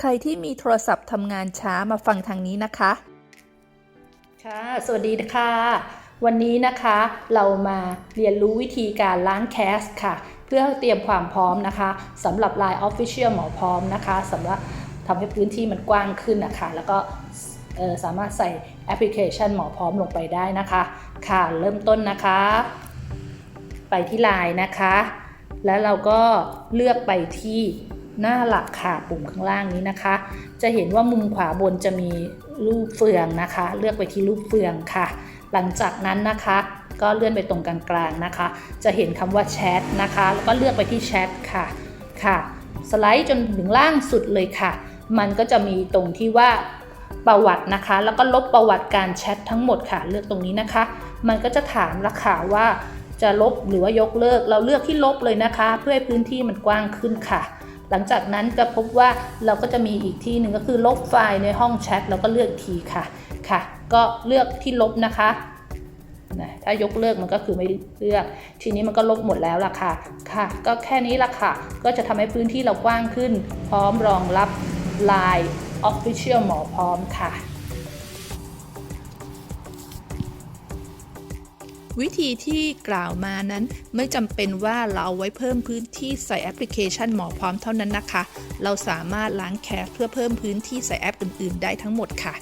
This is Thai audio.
ใครที่มีโทรศัพท์ทำงานช้ามาฟังทางนี้นะคะ ค่ะ สวัสดีค่ะวันนี้นะคะเรามาเรียนรู้วิธีการล้างแคสค่ะ เพื่อเตรียมความพร้อมนะคะสำหรับ Line Official หมอพร้อมนะคะสำหรับทำให้พื้นที่มันกว้างขึ้นนะคะ แล้วก็สามารถใส่แอปพลิเคชันหมอพร้อมลงไปได้นะคะ ค่ะเริ่มต้นนะคะ ไปที่ Line นะคะ แล้วเราก็เลือกไปที่ หน้าหลักค่ะปุ่มข้างล่างนี้นะคะ จะเห็นว่ามุมขวาบนจะมีรูปเฟืองนะคะ เลือกไปที่รูปเฟืองค่ะ หลังจากนั้นนะคะ ก็เลื่อนไปตรงกลางๆนะคะ จะเห็นคำว่าแชทนะคะ แล้วก็เลือกไปที่แชทค่ะค่ะ สไลด์จนถึงล่างสุดเลยค่ะ มันก็จะมีตรงที่ว่าประวัตินะคะ แล้วก็ลบประวัติการแชททั้งหมดค่ะ เลือกตรงนี้นะคะ มันก็จะถามราคาว่าจะลบหรือว่ายกเลิก เราเลือกที่ลบเลยนะคะ เพื่อให้พื้นที่มันกว้างขึ้นค่ะ หลังจากนั้นจะพบว่าเราก็จะมีอีกที่หนึ่งก็คือลบไฟล์ในห้องแชทเราก็เลือกทีค่ะค่ะ ก็เลือกที่ลบนะคะนะถ้ายกเลิกมันก็คือไม่เลือก ทีนี้มันก็ลบหมดแล้วล่ะค่ะค่ะ ก็แค่นี้ล่ะค่ะ ก็จะทำให้พื้นที่เรากว้างขึ้น พร้อมรองรับ Line Official หมอพร้อมค่ะ วิธีที่กล่าวมานั้นไม่จำเป็นว่าเราเอาไว้เพิ่มพื้นที่ใส่แอปพลิเคชันหมอพร้อมเท่านั้นนะคะ เราสามารถล้างแคสเพื่อเพิ่มพื้นที่ใส่แอปอื่น ๆ ได้ทั้งหมดค่ะ